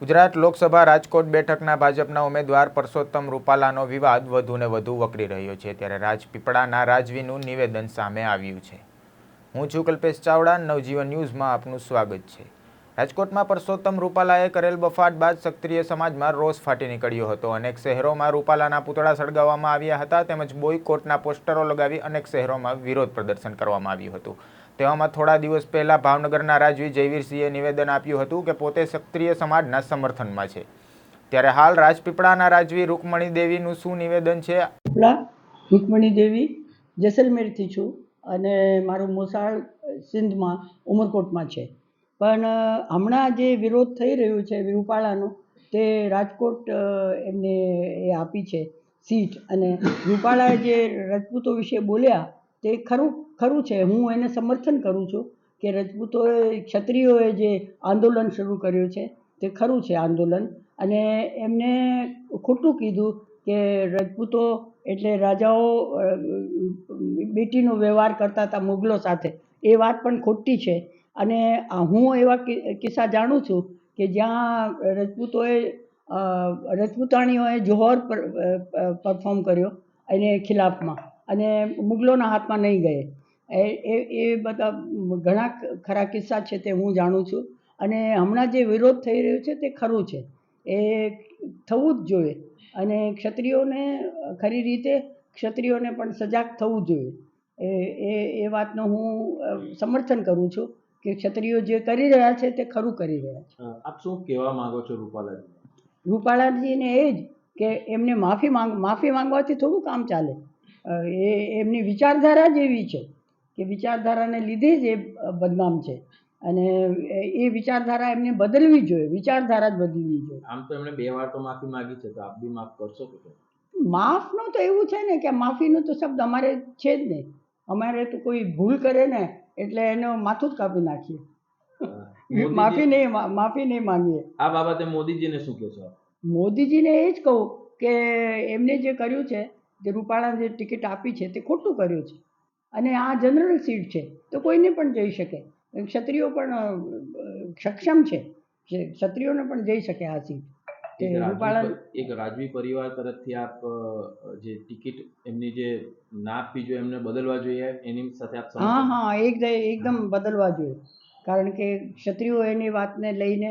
ગુજરાત લોકસભા રાજકોટ બેઠકના ભાજપના ઉમેદવાર પરસોત્તમ રૂપાલાનો વિવાદ વધુને વધુ વકરી રહ્યો છે ત્યારે રાજપીપળાના રાજવીનું નિવેદન સામે આવ્યું છે. હું છું કલ્પેશ ચાવડા, નવજીવન ન્યૂઝમાં આપનું સ્વાગત છે. રાજકોટમાં પરસોત્તમ રૂપાલાએ કરેલ બફાટ બાદ ક્ષત્રિય સમાજમાં રોષ ફાટી નીકળ્યો હતો. અનેક શહેરોમાં રૂપાલાના પૂતળા સળગાવવામાં આવ્યા હતા, તેમજ બોયકોટના પોસ્ટરો લગાવી અનેક શહેરોમાં વિરોધ પ્રદર્શન કરવામાં આવ્યું હતું. તેવામાં થોડા દિવસ પહેલાં ભાવનગરના રાજવી જયવીરસિંહે નિવેદન આપ્યું હતું કે પોતે ક્ષત્રિય સમાજના સમર્થનમાં છે. ત્યારે હાલ રાજપીપળાના રાજવી રૂકમણી દેવીનું શું નિવેદન છે? રૂકમણી દેવી, જેસલમેરથી છું અને મારું મોસાળ સિંધમાં ઉમરકોટમાં છે. પણ હમણાં જે વિરોધ થઈ રહ્યો છે રૂપાળાનો, તે રાજકોટ એમને એ આપી છે સીટ. અને રૂપાળા જે રજપૂતો વિશે બોલ્યા તે ખરું ખરું છે. હું એને સમર્થન કરું છું કે રજપૂતોએ, ક્ષત્રિયોએ જે આંદોલન શરૂ કર્યું છે, તે ખરું છે આંદોલન. અને એમને ખોટું કીધું કે રજપૂતો એટલે રાજાઓ બેટીનો વ્યવહાર કરતા હતા મુગલો સાથે. એ વાત પણ ખોટી છે. અને હું એવા કિસ્સા જાણું છું કે જ્યાં રજપૂતોએ રજપૂતાણીઓએ જોહર પર પરફોર્મ કર્યો એને ખિલાફમાં. અને મુગલોના હાથમાં નહીં ગયે. એ એ બધા ઘણા ખરા કિસ્સા છે તે હું જાણું છું. અને હમણાં જે વિરોધ થઈ રહ્યો છે તે ખરું છે. એ થવું જ જોઈએ. અને ક્ષત્રિયોને ખરી રીતે ક્ષત્રિયોને પણ સજાગ થવું જોઈએ. એ એ એ વાતનું હું સમર્થન કરું છું કે ક્ષત્રિયો જે કરી રહ્યા છે તે ખરું કરી રહ્યા છે. આપ શું કહેવા માંગો છો રૂપાલાજી રૂપાલાજીને એ જ કે એમને માફી માંગ માફી માંગવાથી થોડું કામ ચાલે. એ એમની વિચારધારા જ એવી છે કે વિચારધારાને લીધે જ એ બદનામ છે. અને એ વિચારધારા એમને બદલવી જોઈએ વિચારધારા જ બદલવી જોઈએ. આમ તો એમણે બે વાર તો માફી માંગી છે તો આપ બી માફ કરશો કે માફનું તો એવું છે ને કે માફીનો તો શબ્દ અમારે છે જ નહીં. અમારે તો કોઈ ભૂલ કરે ને એટલે એનો માથું જ કાપી નાખીએ. માફી નહીં માફી નહીં માંગીએ. આ બાબતે મોદીજીને શું કહેશો આપ? મોદીજીને એ જ કહું કે એમને જે કર્યું છે જે રૂપાળાને જે ટિકિટ આપી છે તે ખોટું કર્યું છે. અને આ જનરલ સીટ છે તો કોઈને પણ જઈ શકે. ક્ષત્રિયો પણ સક્ષમ છે ક્ષત્રિયોને પણ જઈ શકે આ સીટ. એક રાજવી રૂપાળા એક રાજવી પરિવાર તરફથી આપ જે ટિકિટ એમની જે ના આપવી જોઈએ એમને બદલવા જોઈએ એની સાથે આપ હા હા એક એકદમ બદલવા જોઈએ. કારણ કે ક્ષત્રિયો એની વાતને લઈને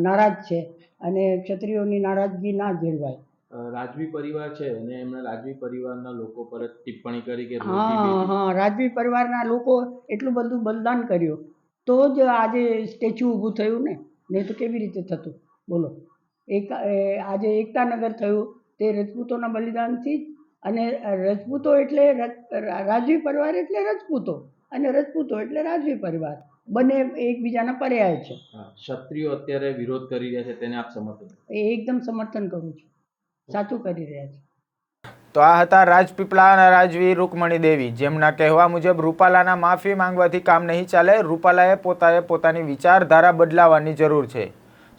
નારાજ છે. અને ક્ષત્રિયોની નારાજગી ના ઝેલવાય રાજવી પરિવાર છે અને એમણે રાજવી પરિવારના લોકો પર ટિપ્પણી કરી કે હા હા રાજવી પરિવારના લોકો એટલું બધું બલિદાન કર્યું. તો જ આજે સ્ટેચ્યુ ઊભું થયું ને. નહીં તો કેવી રીતે થતું? બોલો. એક આજે એકતાનગર થયું. તે રજપૂતોના બલિદાનથી જ અને રજપૂતો એટલે રાજવી પરિવાર એટલે રજપૂતો અને રજપૂતો એટલે રાજવી પરિવાર. બંને એકબીજાના પર્યાય છે. ક્ષત્રિયો અત્યારે વિરોધ કરી રહ્યા છે તેને આપ સમર્થન એ એકદમ સમર્થન કરું છું. સાચું કરી રહ્યા છે. તો આ હતા રાજપીપળાના રાજવી રૂકમણી દેવી જેમના કહેવા મુજબ રૂપાલાના માફી માંગવાથી કામ નહીં ચાલે રૂપાલાએ પોતાએ પોતાની વિચારધારા બદલાવાની જરૂર છે.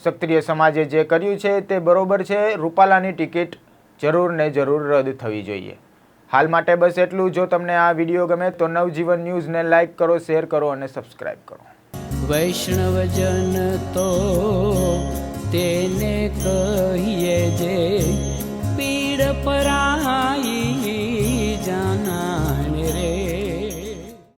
ક્ષત્રિય સમાજે જે કર્યું છે તે બરોબર છે રૂપાલાની ટિકિટ જરૂર ને જરૂર રદ થવી જોઈએ. હાલ માટે બસ એટલું જો. તમને આ વીડિયો ગમે તો નવજીવન ન્યૂઝને લાઇક કરો શેર કરો અને સબસ્ક્રાઇબ કરો. વૈષ્ણવજન તો તેને કહીએ જે